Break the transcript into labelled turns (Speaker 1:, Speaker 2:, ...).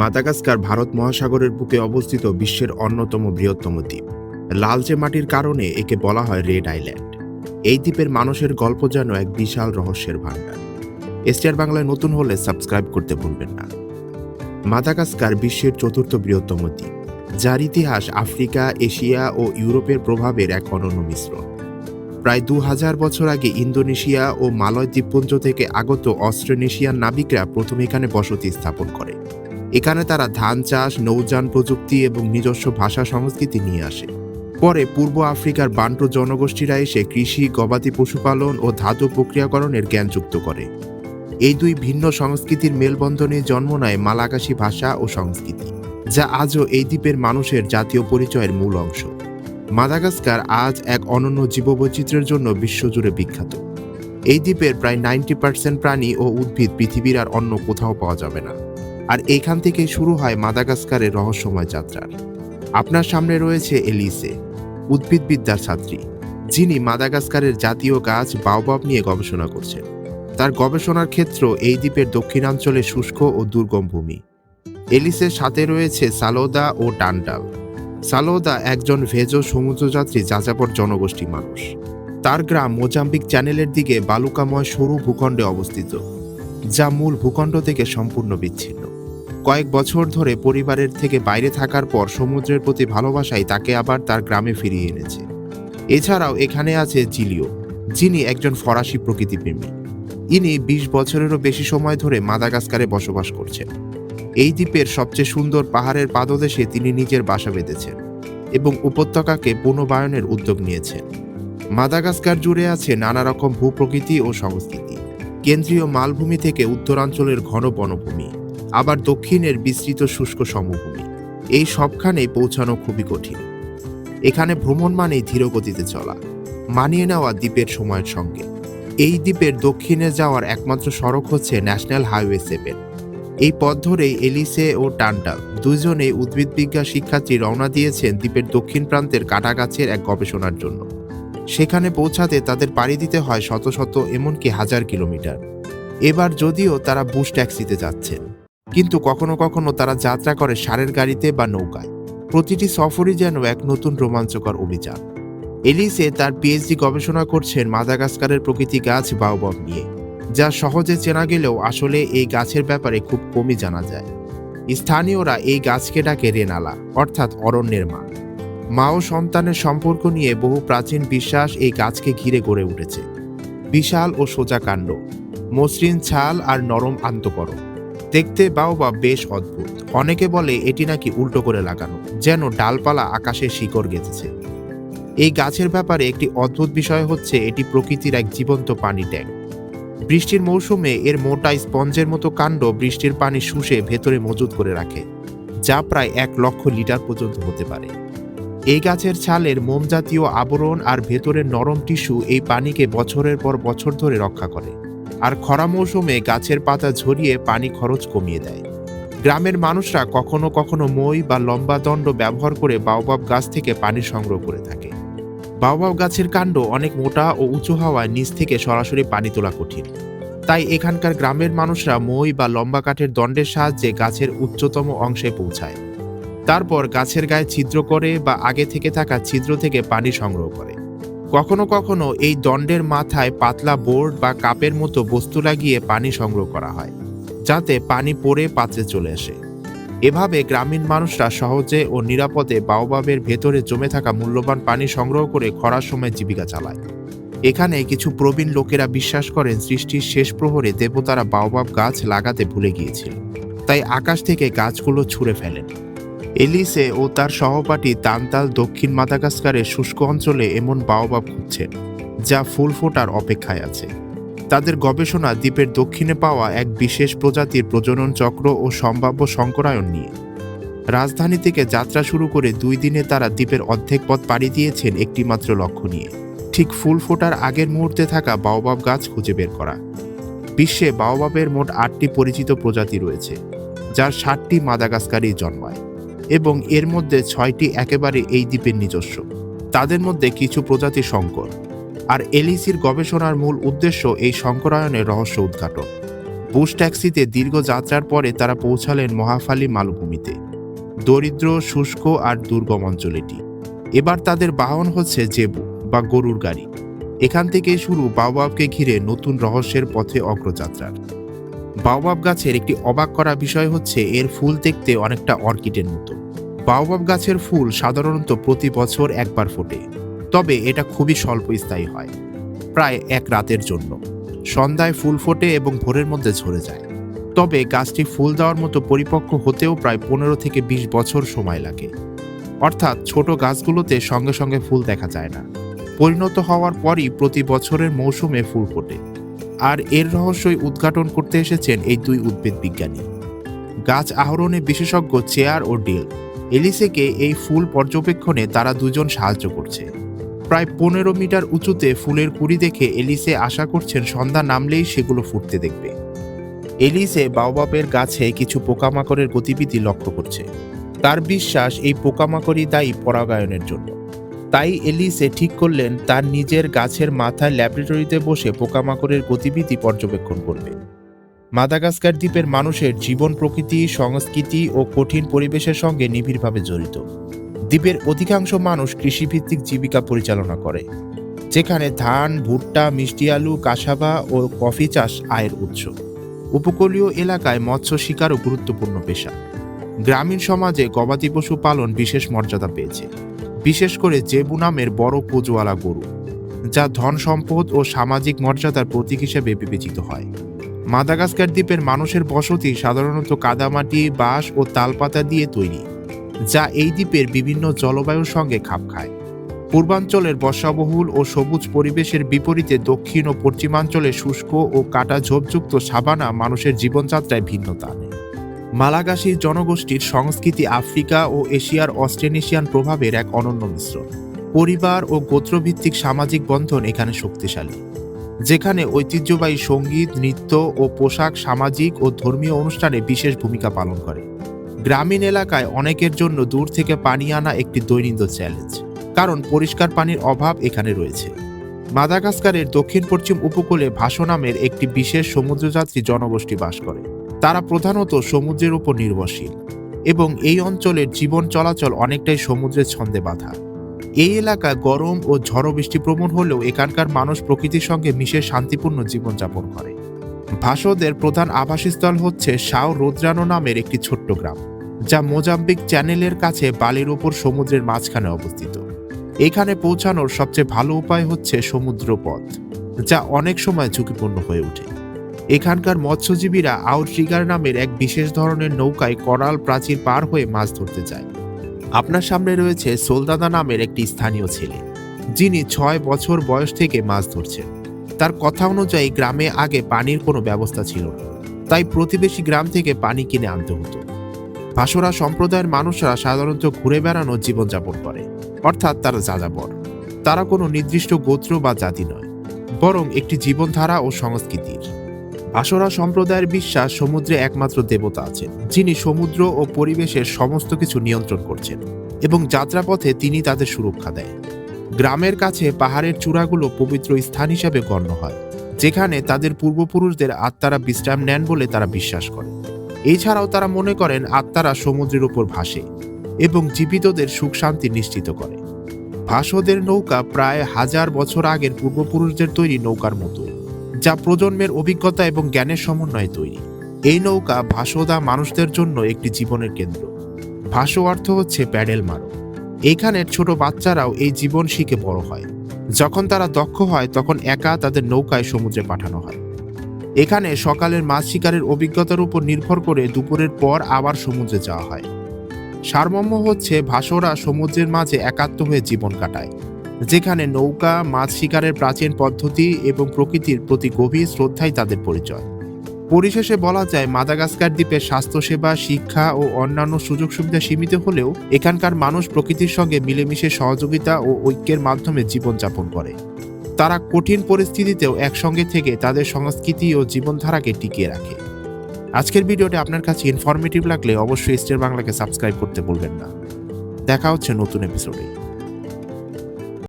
Speaker 1: Madagascar Bharat মহাসাগরের বুকে অবস্থিত বিশ্বের অন্যতম বৃহত্তম দ্বীপ। লালচে মাটির কারণে একে বলা হয় রেড আইল্যান্ড। এই দ্বীপের মানুষের গল্প যেন এক বিশাল রহস্যের ভাণ্ডার। এসটিআর বাংলায় নতুন হলে সাবস্ক্রাইব করতে ভুলবেন না। মাদাগাস্কার বিশ্বের চতুর্থ বৃহত্তম দ্বীপ, যার ইতিহাস আফ্রিকা, এশিয়া ও ইউরোপের প্রভাবের এক অনন্য মিশ্রণ। প্রায় দু হাজার বছর আগে ইন্দোনেশিয়া ও মালয় দ্বীপপুঞ্জ থেকে আগত অস্ট্রেনেশিয়ান নাবিকরা প্রথম এখানে বসতি স্থাপন করে। এখানে তারা ধান চাষ, নৌযান প্রযুক্তি এবং নিজস্ব ভাষা সংস্কৃতি নিয়ে আসে। পরে পূর্ব আফ্রিকার বান্টু জনগোষ্ঠীরা এসে কৃষি, গবাদি পশুপালন ও ধাতু প্রক্রিয়াকরণের জ্ঞান যুক্ত করে। এই দুই ভিন্ন সংস্কৃতির মেলবন্ধনে জন্ম নেয় মালাকাশি ভাষা ও সংস্কৃতি, যা আজও এই দ্বীপের মানুষের জাতীয় পরিচয়ের মূল অংশ। মাদাগাস্কার আজ এক অনন্য জীববৈচিত্র্যের জন্য বিশ্বজুড়ে বিখ্যাত। এই দ্বীপের প্রায় নাইনটি পার্সেন্ট প্রাণী ও উদ্ভিদ পৃথিবীর আর অন্য কোথাও পাওয়া যাবে না। আর এইখান থেকেই শুরু হয় মাদাগাস্কারের রহস্যময় যাত্রার। আপনার সামনে রয়েছে এলিসে, উদ্ভিদবিদ্যার ছাত্রী। যিনি মাদাগাস্কারের জাতীয় গাছ বাওবাব নিয়ে গবেষণা করছেন। তার গবেষণার ক্ষেত্র এই দ্বীপের দক্ষিণাঞ্চলে শুষ্ক ও দুর্গম ভূমি। এলিসের সাথে রয়েছে সালোদা ও টান্ডাল সালোদা একজন ভেজো সমুদ্রযাত্রী যাযাবর জনগোষ্ঠী মানুষ। তার গ্রাম মোজাম্বিক চ্যানেলের দিকে বালুকাময় সরু ভূখণ্ডে অবস্থিত, যা মূল ভূখণ্ড থেকে সম্পূর্ণ বিচ্ছিন্ন। কয়েক বছর ধরে পরিবারের থেকে বাইরে থাকার পর সমুদ্রের প্রতি ভালোবাসাই তাকে আবার তার গ্রামে ফিরিয়ে এনেছে। এছাড়াও এখানে আছে জিলিও, যিনি একজন ফরাসি প্রকৃতিপ্রেমী। ইনি বিশ বছরেরও বেশি সময় ধরে মাদাগাস্কারে বসবাস করছেন। এই দ্বীপের সবচেয়ে সুন্দর পাহাড়ের পাদদেশে তিনি নিজের বাসা বেঁধেছেন এবং উপত্যকাকে পুনর্বায়নের উদ্যোগ নিয়েছেন। মাদাগাস্কার জুড়ে আছে নানা রকম ভূপ্রকৃতি ও সংস্কৃতি। কেন্দ্রীয় মালভূমি থেকে উত্তরাঞ্চলের ঘন বনভূমি। আবার দক্ষিণের বিস্তৃত শুষ্ক সমভূমি। এই সবখানে পৌঁছানো খুবই কঠিন। এখানে ভ্রমণ মানেই ধীরগতিতে চলা, মানিয়ে নেওয়া দ্বীপের সময়ের সঙ্গে। এই দ্বীপের দক্ষিণে যাওয়ার একমাত্র সড়ক হচ্ছে ন্যাশনাল হাইওয়ে সেভেন এই পথ ধরেই এলিসে ও টান্টাল দুজনেই উদ্ভিদবিজ্ঞান শিক্ষার্থী রওনা দিয়েছেন দ্বীপের দক্ষিণ প্রান্তের কাটাগাছের এক গবেষণার জন্য। সেখানে পৌঁছাতে তাদের পাড়ি দিতে হয় শত শত, এমনকি হাজার কিলোমিটার। এবার যদিও তারা বুশ ট্যাক্সিতে যাচ্ছেন। কিন্তু কখনো কখনো তারা যাত্রা করে সারের গাড়িতে বা নৌকায়। প্রতিটি সফরই যেন এক নতুন রোমাঞ্চকর অভিযান। এলিসে তার পিএইচডি গবেষণা করছেন মাদাগাস্কারের প্রকৃতি গাছ বাওবব নিয়ে, যা সহজে চেনা গেলেও আসলে এই গাছের ব্যাপারে খুব কমই জানা যায়। স্থানীয়রা এই গাছকে ডাকে রেনালা, অর্থাৎ অরণ্যের মা মা ও সন্তানের সম্পর্ক নিয়ে বহু প্রাচীন বিশ্বাস এই গাছকে ঘিরে গড়ে উঠেছে। বিশাল ও সোজা কাণ্ড, মসৃণ ছাল আর নরম আন্তকরণ। দেখতে বাওবা বেশ অদ্ভুত। অনেকে বলে এটি নাকি উল্টো করে লাগানো, যেন ডালপালা আকাশে শিকড় গেঁথেছে। এই গাছের ব্যাপারে একটি অদ্ভুত বিষয় হচ্ছে এটি প্রকৃতির এক জীবন্ত পানি ট্যাঙ্ক। বৃষ্টির মৌসুমে এর মোটা স্পঞ্জের মতো কাণ্ড বৃষ্টির পানি শুষে ভেতরে মজুত করে রাখে, যা প্রায় এক লক্ষ লিটার পর্যন্ত হতে পারে। এই গাছের ছালের মোম জাতীয় আবরণ আর ভেতরের নরম টিস্যু এই পানিকে বছরের পর বছর ধরে রক্ষা করে। আর খরা মৌসুমে গাছের পাতা ঝরিয়ে পানি খরচ কমিয়ে দেয়। গ্রামের মানুষরা কখনো কখনো মই বা লম্বা দণ্ড ব্যবহার করে বাওবাব গাছ থেকে পানি সংগ্রহ করে থাকে। বাওবাব গাছের কাণ্ড অনেক মোটা ও উঁচু হওয়ায় নিচ থেকে সরাসরি পানি তোলা কঠিন। তাই এখানকার গ্রামের মানুষরা মই বা লম্বা কাঠের দণ্ডের সাহায্যে গাছের উচ্চতম অংশে পৌঁছায়। তারপর গাছের গায়ে ছিদ্র করে বা আগে থেকে থাকা ছিদ্র থেকে পানি সংগ্রহ করে। কখনো কখনো এই দণ্ডের মাথায় পাতলা বোর্ড বা কাপের মতো বস্তু লাগিয়ে পানি সংগ্রহ করা হয়, যাতে পানি পড়ে পাত্রে চলে আসে। এভাবে গ্রামীণ মানুষরা সহজে ও নিরাপদে বাওবাবের ভেতরে জমে থাকা মূল্যবান পানি সংগ্রহ করে খরার সময় জীবিকা চালায়। এখানে কিছু প্রবীণ লোকেরা বিশ্বাস করেন সৃষ্টির শেষ প্রহরে দেবতারা বাওবাব গাছ লাগাতে ভুলে গিয়েছিল। তাই আকাশ থেকে গাছগুলো ছুঁড়ে ফেলেন। এলিসে ও তার সহপাঠী তান্তাল দক্ষিণ মাদাগাস্কারের শুষ্ক অঞ্চলে এমন বাওবাব খুঁজছেন যা ফুল ফোটার অপেক্ষায় আছে। তাদের গবেষণা দ্বীপের দক্ষিণে পাওয়া এক বিশেষ প্রজাতির প্রজনন চক্র ও সম্ভাব্য সংকরায়ন নিয়ে। রাজধানী থেকে যাত্রা শুরু করে দুই দিনে তারা দ্বীপের অর্ধেক পথ পাড়ি দিয়েছেন একটিমাত্র লক্ষ্য নিয়ে। ঠিক ফুল ফোটার আগের মুহূর্তে থাকা বাওবাব গাছ খুঁজে বের করা। বিশ্বে বাওবাবের মোট আটটি পরিচিত প্রজাতি রয়েছে, যার ষাটটি মাদাগাস্কারই জন্মায়। এবং এর মধ্যে ছয়টি একেবারে এই দ্বীপের নিজস্ব। তাদের মধ্যে কিছু প্রজাতি সংকর আর এলিসির গবেষণার মূল উদ্দেশ্য এই সংকরায়নের রহস্য উদ্ঘাটন। বুশ ট্যাক্সিতে দীর্ঘ যাত্রার পরে তারা পৌঁছালেন মহাফালী মালভূমিতে। দরিদ্র, শুষ্ক আর দুর্গম অঞ্চল এটি এবার তাদের বাহন হচ্ছে জেবু বা গরুর গাড়ি। এখান থেকেই শুরু বাওবাবকে ঘিরে নতুন রহস্যের পথে অগ্রযাত্রার। বাওবাব গাছের একটি অবাক করা বিষয় হচ্ছে, এর ফুল দেখতে অনেকটা অর্কিডের মতো। বাওবাব গাছের ফুল সাধারণত প্রতি বছর একবার ফোটে, তবে এটা খুবই স্বল্পস্থায়ী হয়, প্রায় এক রাতের জন্য। সন্ধ্যায় ফুল ফোটে এবং ভোরের মধ্যে ঝরে যায়। তবে গাছটি ফুল দেওয়ার মতো পরিপক্ক হতেও প্রায় পনেরো থেকে বিশ বছর সময় লাগে। অর্থাৎ ছোট গাছগুলোতে সঙ্গে সঙ্গে ফুল দেখা যায় না। পরিণত হওয়ার পরই প্রতি বছরের মৌসুমে ফুল ফোটে। আর এর রহস্যই উদ্ঘাটন করতে এসেছেন এই দুই উদ্ভিদ বিজ্ঞানী। গাছ আহরণে বিশেষজ্ঞ চেয়ার ও ডিল। এলিসেকে এই ফুল পর্যবেক্ষণে তারা দুজন সাহায্য করছে। প্রায় পনেরো মিটার উঁচুতে ফুলের কুড়ি দেখে এলিসে আশা করছেন সন্ধ্যা নামলেই সেগুলো ফুটতে দেখবে। এলিসে বাওবাবের গাছে কিছু পোকামাকড়ের গতিবিধি লক্ষ্য করছে। তার বিশ্বাস এই পোকামাকড়ই দায়ী পরাগায়নের জন্য। তাই এলিসে ঠিক করলেন, তার নিজের গাছের মাথায় ল্যাবরেটরিতে বসে পোকামাকড়ের গতিবিধি পর্যবেক্ষণ করবে। মাদাগাস্কার দ্বীপের মানুষের জীবন প্রকৃতি, সংস্কৃতি ও কঠিন পরিবেশের সঙ্গে নিবিড়ভাবে জড়িত। দ্বীপের অধিকাংশ মানুষ কৃষিভিত্তিক জীবিকা পরিচালনা করে, যেখানে ধান, ভুট্টা, মিষ্টি আলু, কাসাবা ও কফি চাষ আয়ের উৎস। উপকূলীয় এলাকায় মৎস্য শিকারও গুরুত্বপূর্ণ পেশা। গ্রামীণ সমাজে গবাদি পশু পালন বিশেষ মর্যাদা পেয়েছে। বিশেষ করে জেবু নামের বড় পুজোয়ালা গরু, যা ধন সম্পদ ও সামাজিক মর্যাদার প্রতীক হিসেবে বিবেচিত হয়। মাদাগাস্কার দ্বীপের মানুষের বসতি সাধারণত কাদামাটি, বাঁশ ও তালপাতা দিয়ে তৈরি, যা এই দ্বীপের বিভিন্ন জলবায়ুর সঙ্গে খাপ খায়। পূর্বাঞ্চলের বর্ষাবহুল ও সবুজ পরিবেশের বিপরীতে দক্ষিণ ও পশ্চিমাঞ্চলে শুষ্ক ও কাটা ঝোপযুক্ত সাবানা মানুষের জীবনযাত্রায় ভিন্নতা আনে। মালাগাসী জনগোষ্ঠীর সংস্কৃতি আফ্রিকা ও এশিয়ার অস্ট্রেনেশিয়ান প্রভাবের এক অনন্য মিশ্রণ। পরিবার ও গোত্রভিত্তিক সামাজিক বন্ধন এখানে শক্তিশালী। যেখানে ঐতিহ্যবাহী সংগীত, নৃত্য ও পোশাক, সামাজিক ও ধর্মীয় অনুষ্ঠানে বিশেষ ভূমিকা পালন করে। গ্রামীণ এলাকায় অনেকের জন্য দূর থেকে পানি আনা একটি দৈনন্দিন চ্যালেঞ্জ কারণ পরিষ্কার পানির অভাব এখানে রয়েছে। মাদাগাস্কারের দক্ষিণ পশ্চিম উপকূলে ভাসো নামের একটি বিশেষ সমুদ্রযাত্রী জনগোষ্ঠী বাস করে। তারা প্রধানত সমুদ্রের উপর নির্ভরশীল এবং এই অঞ্চলের জীবন চলাচল অনেকটাই সমুদ্রের ছন্দে বাঁধা। এই এলাকা গরম ও ঝড়ো বৃষ্টিপ্রবণ হলেও এখানকার মানুষ প্রকৃতির সঙ্গে মিশে শান্তিপূর্ণ জীবনযাপন করে। ভাসদের প্রধান আবাসস্থল হচ্ছে সাও রোদ্রানো নামের একটি ছোট্ট গ্রাম, যা মোজাম্বিক চ্যানেলের কাছে বালির ওপর সমুদ্রের মাঝখানে অবস্থিত। এখানে পৌঁছানোর সবচেয়ে ভালো উপায় হচ্ছে সমুদ্র পথ যা অনেক সময় ঝুঁকিপূর্ণ হয়ে ওঠে। এখানকার মৎস্যজীবীরা আউটরিগার নামের এক বিশেষ ধরনের নৌকায় করাল প্রাচীর পার হয়ে মাছ ধরতে যায়। আপনার সামনে রয়েছে সোলদাদা নামের একটি স্থানীয় ছেলে, যিনি ছয় বছর বয়স থেকে মাছ ধরছেন। তার কথা অনুযায়ী গ্রামে আগে পানির কোনো ব্যবস্থা ছিল না, তাই প্রতিবেশী গ্রাম থেকে পানি কিনে আনতে হতো। ভাসরা সম্প্রদায়ের মানুষরা সাধারণত ঘুরে বেড়ানো জীবনযাপন করে, অর্থাৎ তারা যাযাবর। তারা কোনো নির্দিষ্ট গোত্র বা জাতি নয়, বরং একটি জীবনধারা ও সংস্কৃতির। ভাসরা সম্প্রদায়ের বিশ্বাস সমুদ্রে একমাত্র দেবতা আছেন, যিনি সমুদ্র ও পরিবেশের সমস্ত কিছু নিয়ন্ত্রণ করছেন এবং যাত্রাপথে তিনি তাদের সুরক্ষা দেয় গ্রামের কাছে পাহাড়ের চূড়াগুলো পবিত্র স্থান হিসেবে গণ্য হয়, যেখানে তাদের পূর্বপুরুষদের আত্মারা বিশ্রাম নেন বলে তারা বিশ্বাস করে। এছাড়াও তারা মনে করেন আত্মারা সমুদ্রের উপর ভাসে এবং জীবিতদের সুখ শান্তি নিশ্চিত করে। ভাসদের নৌকা প্রায় হাজার বছর আগের পূর্বপুরুষদের তৈরি নৌকার মতো। যা প্রজন্মের অভিজ্ঞতা এবং জ্ঞানের সমন্বয়ে তৈরি। এই নৌকা ভাসোদা মানুষদের জন্য একটি জীবনের কেন্দ্র। ভাসো অর্থ হচ্ছে প্যাডেল মারো। এইখানের ছোট বাচ্চারাও এই জীবন শিখে বড় হয়। যখন তারা দক্ষ হয়, তখন একা তাদের নৌকায় সমুদ্রে পাঠানো হয়। এখানে সকালের মাছ শিকারের অভিজ্ঞতার উপর নির্ভর করে দুপুরের পর আবার সমুদ্রে যাওয়া হয়। সারমর্ম হচ্ছে ভাসরা সমুদ্রের মাঝে একাত্ম হয়ে জীবন কাটায়। যেখানে নৌকা, মাছ শিকারের প্রাচীন পদ্ধতি এবং প্রকৃতির প্রতি গভীর শ্রদ্ধাই তাদের পরিচয়। পরিশেষে বলা যায়, মাদাগাস্কার দ্বীপের স্বাস্থ্যসেবা, শিক্ষা ও অন্যান্য সুযোগ সুবিধা সীমিত হলেও এখানকার মানুষ প্রকৃতির সঙ্গে মিলেমিশে সহযোগিতা ও ঐক্যের মাধ্যমে জীবনযাপন করে। তারা কঠিন পরিস্থিতিতেও একসঙ্গে থেকে তাদের সংস্কৃতি ও জীবনধারাকে টিকিয়ে রাখে। আজকের ভিডিওটি আপনার কাছে ইনফরমেটিভ লাগলে অবশ্যই স্টার বাংলাকে সাবস্ক্রাইব করতে ভুলবেন না। দেখা হচ্ছে নতুন এপিসোডে